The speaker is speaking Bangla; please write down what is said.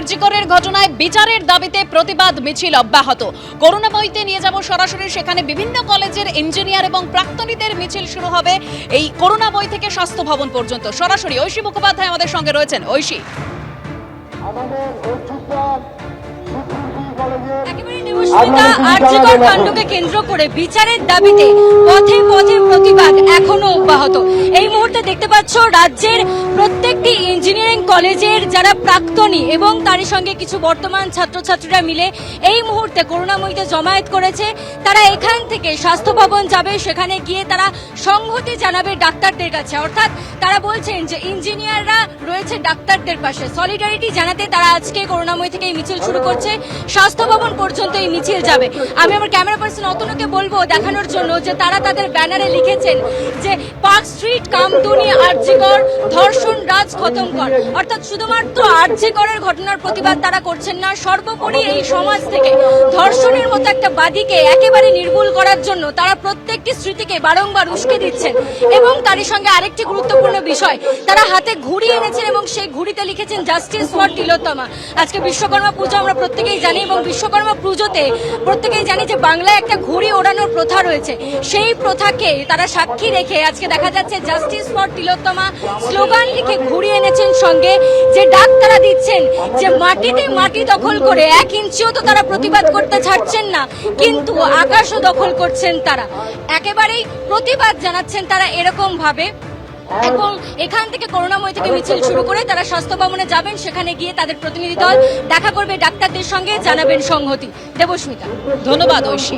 আরজিকরের ঘটনায় বিচারের দাবিতে প্রতিবাদ মিছিল অব্যাহত। করোনা বইতে নিয়ে যাব সরাসরি সেখানে বিভিন্ন কলেজের ইঞ্জিনিয়ার এবং প্রাক্তনীদের মিছিল শুরু হবে এই করোনা বই থেকে স্বাস্থ্য ভবন পর্যন্ত। সরাসরি ঐশী মুখোপাধ্যায় আমাদের সঙ্গে রয়েছেন। ঐশী। আর্যিকর কাণ্ডকে কেন্দ্র করে বিচারের দাবিতে পথে পথে প্রতিবাদ এখনও অব্যাহত এই মুহূর্তে দেখতে পাচ্ছ রাজ্যের প্রত্যেকটি ইঞ্জিনিয়ারিং কলেজের যারা প্রাক্তনী এবং তারই সঙ্গে কিছু বর্তমান ছাত্রছাত্রীরা মিলে এই মুহূর্তে করুণাময়ীতে জমায়েত করেছে তারা এখান থেকে স্বাস্থ্য ভবন যাবে সেখানে গিয়ে তারা সংহতি জানাবে ডাক্তারদের কাছে। অর্থাৎ তারা বলছেন যে ইঞ্জিনিয়াররা রয়েছে ডাক্তারদের পাশে। সলিডারিটি জানাতে তারা আজকে করুণাময় থেকে এই মিছিল শুরু করছে। স্বাস্থ্য ভবন পর্যন্ত এই মিছিল যাবে। আমি আমার ক্যামেরা পার্সন অতনুকে বলব দেখানোর জন্য যে তারা তাদের ব্যানারে লিখেছেন যে পার্ক স্ট্রিট কামদুনি আর্যিকর ধর্ষণ রাজ খতম কর। অর্থাৎ শুধুমাত্র আর্যিকরের ঘটনার প্রতিবাদ তারা করছেন না, সর্বোপরি এই সমাজ থেকে ধর্ষণের মতো একটা বাদীকে একেবারে নির্মূল করার জন্য তারা প্রত্যেকটি স্মৃতিকে বারংবার উস্কে দিচ্ছেন। এবং তারই সঙ্গে আরেকটি গুরুত্বপূর্ণ বিষয়, তারা হাতে ঘুড়ি এনেছেন এবং সেই ঘুড়িতে লিখেছেন জাস্টিস ফর তিলোত্তমা। আজকে বিশ্বকর্মা পুজো আমরা প্রত্যেকেই জানি এবং বিশ্বকর্মা পুজোতে প্রত্যেকেই জানি যে বাংলায় একটা ঘুড়ি ওড়ানোর প্রথা রয়েছে। সেই প্রথাকে তারা সাক্ষী রেখে আজকে দেখা যাচ্ছে জাস্টিস ফর তিলোত্তমা স্লোগান লিখে ঘুরিয়ে এনেছেন সঙ্গে যে ডাক তারা দিচ্ছেন, যে মাটিতে মাটি দখল করে এক ইঞ্চিও তো তারা প্রতিবাদ করতে ছাড়ছেন না, কিন্তু আকাশও দখল করছেন তারা। একেবারেই প্রতিবাদ জানাচ্ছেন তারা এরকম ভাবে। এবং এখান থেকে করোনাময় থেকে মিছিল শুরু করে তারা স্বাস্থ্য ভবনে যাবেন, সেখানে গিয়ে তাদের প্রতিনিধি দল দেখা করবে ডাক্তারদের সঙ্গে, জানাবেন সংহতি। দেবস্মিতা। ধন্যবাদ, ঐশী।